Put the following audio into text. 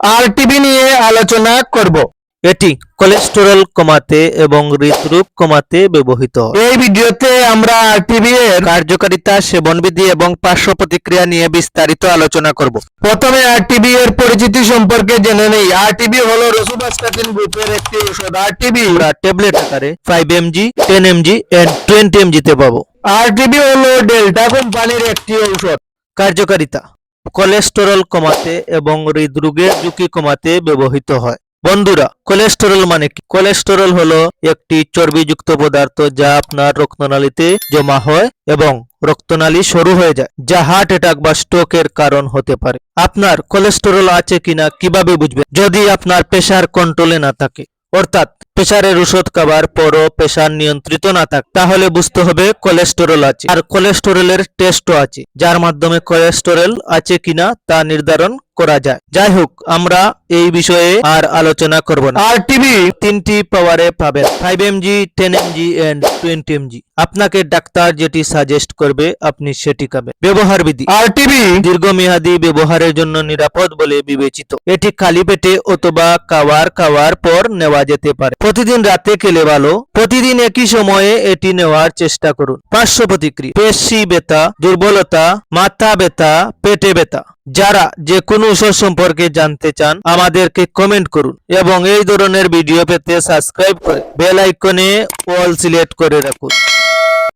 আর TV নিয়ে আলোচনা করব। এটি কোলেস্টেরল কমাতে এবং হৃদরোগ কমাতে ব্যবহৃত। এই ভিডিওতে আমরা আর টিভি এর কার্যকারিতা সেবনবিধি এবং পার্শ্ব প্রতিক্রিয়া নিয়ে বিস্তারিত আলোচনা করব। প্রথমে আর টিভি এর পরিচিতি সম্পর্কে জেনে নেই। আর টিভি হলো রসুবাস্টাটিন গ্রুপের একটি ঔষধ। আর টিভি আমরা ট্যাবলেট আকারে five mg ten mg and twenty এমজিতে পাবো। আর টিভি হলো ডেল্টা কোম্পানির একটি ঔষধ। কার্যকারিতা। কোলেস্টেরল কমাতে এবং হৃদরোগের ঝুঁকি কমাতে ব্যবহৃত হয়। বন্ধুরা, কোলেস্টেরল মানে কি? কোলেস্টেরল হলো একটি চর্বিযুক্ত পদার্থ যা আপনার রক্তনালীতে জমা হয় এবং রক্তনালী সরু হয়ে যায়, যা হার্ট অ্যাটাক বা স্ট্রোকের কারণ হতে পারে। আপনার কোলেস্টেরল আছে কিনা কীভাবে বুঝবেন? যদি আপনার প্রেশার কন্ট্রোলে না থাকে অর্থাৎ প্রেশারের ওষুধ খাবার পরও প্রেশার নিয়ন্ত্রিত না থাক, তাহলে বুঝতে হবে কোলেস্টেরল আছে। আর কোলেস্টেরলের টেস্টও আছে, যার মাধ্যমে কোলেস্টেরল আছে কিনা তা নির্ধারণ করা যায়। যাই হোক আমরা এই বিষয়ে আর আলোচনা করব না। আর টিভি তিনটি পাওয়ারে পাবেন। Five mg ten mg and twenty mg আপনাকে ডাক্তার যেটি সাজেস্ট করবে আপনি সেটি খাবেন। ব্যবহার বিধি। আর টিভি দীর্ঘমেয়াদী ব্যবহারের জন্য নিরাপদ বলে বিবেচিত। এটি খালি পেটে অথবা খাওয়ার খাওয়ার পর নেওয়া যেতে পারে। প্রতিদিন রাতে খেলে ভালো। প্রতিদিন একই সময়ে এটি নেওয়ার চেষ্টা করুন। পার্শ্ব প্রতিক্রিয়া। পেশি ব্যথা দুর্বলতা মাথা ব্যথা পেটে ব্যথা। যারা যে কোনো ওষুধ সম্পর্কে জানতে চান, আমাদেরকে কমেন্ট করুন এবং এই ধরনের ভিডিও পেতে সাবস্ক্রাইব করে বেল আইকনে অল সিলেক্ট করে রাখুন।